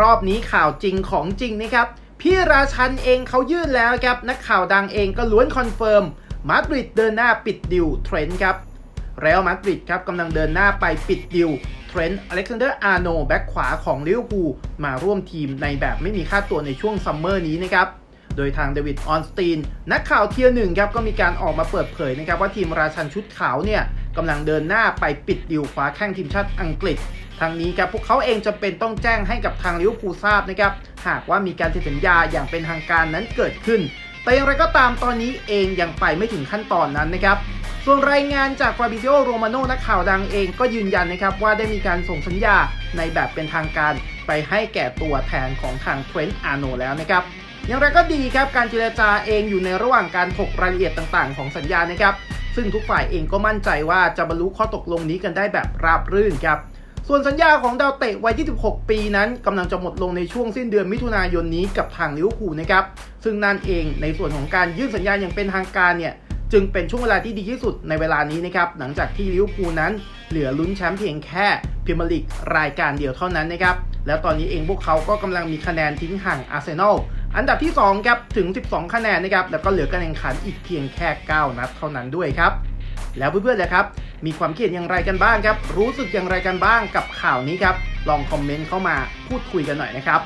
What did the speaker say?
รอบนี้ข่าวจริงของจริงนะครับพี่ราชันเองเขายื่นแล้วครับนักข่าวดังเองก็ล้วนคอนเฟิร์มมาดริดเดินหน้าปิดดิวเทรนต์ครับเรอัลมาดริดครับกำลังเดินหน้าไปปิดดิวเทรนต์อเล็กซานเดอร์อาร์โนแบ็กขวาของลิเวอร์พูลมาร่วมทีมในแบบไม่มีค่าตัวในช่วงซัมเมอร์นี้นะครับโดยทางเดวิดออนสตีน นักข่าวเทียร์หนึ่งครับก็มีการออกมาเปิดเผยนะครับว่าทีมราชันชุดขาวเนี่ยกำลังเดินหน้าไปปิดดิวคว้าแข้งทีมชาติอังกฤษ ทางนี้ครับพวกเขาเองจำเป็นต้องแจ้งให้กับทางลิเวอร์พูลทราบนะครับหากว่ามีการเซ็นสัญญาอย่างเป็นทางการนั้นเกิดขึ้น แต่อย่างไรก็ตามตอนนี้เองยังไปไม่ถึงขั้นตอนนั้นนะครับส่วนรายงานจากฟาบิซิโอโรมาโนนักข่าวดังเองก็ยืนยันนะครับว่าได้มีการส่งสัญญาในแบบเป็นทางการไปให้แก่ตัวแทนของทางเทรนต์อาร์โนแล้วนะครับอย่างไรก็ดีครับการเจรจาเองอยู่ในระหว่างการถกรายละเอียดต่างๆ ของสัญญานะครับ ซึ่งทุกฝ่ายเองก็มั่นใจว่าจะบรรลุข้อตกลงนี้กันได้แบบราบรื่นครับ ส่วนสัญญาของดาวเตะวัย 26 ปีนั้นกำลังจะหมดลงในช่วงสิ้นเดือนมิถุนายนนี้กับทางลิเวอร์พูลนะครับ ซึ่งนั่นเองในส่วนของการยื่นสัญญาอย่างเป็นทางการเนี่ยจึงเป็นช่วงเวลาที่ดีที่สุดในเวลานี้นะครับหลังจากที่ลิเวอร์พูลนั้นเหลือลุ้นแชมป์เพียงแค่พรีเมียร์ลีกรายการเดียวเท่านั้นนะครับแล้วตอนนี้เองพวกเขาก็กำลังมีคะแนนทิ้งห่างอาร์เซนอลอันดับที่2ครับถึง 12 คะแนนนะครับแล้วก็เหลือการแข่งขันอีกเพียงแค่ 9 นัดเท่านั้นด้วยครับ แล้วเพื่อนๆเลยครับ มีความคิดอย่างไรกันบ้างครับ รู้สึกอย่างไรกันบ้างกับข่าวนี้ครับ ลองคอมเมนต์เข้ามาพูดคุยกันหน่อยนะครับ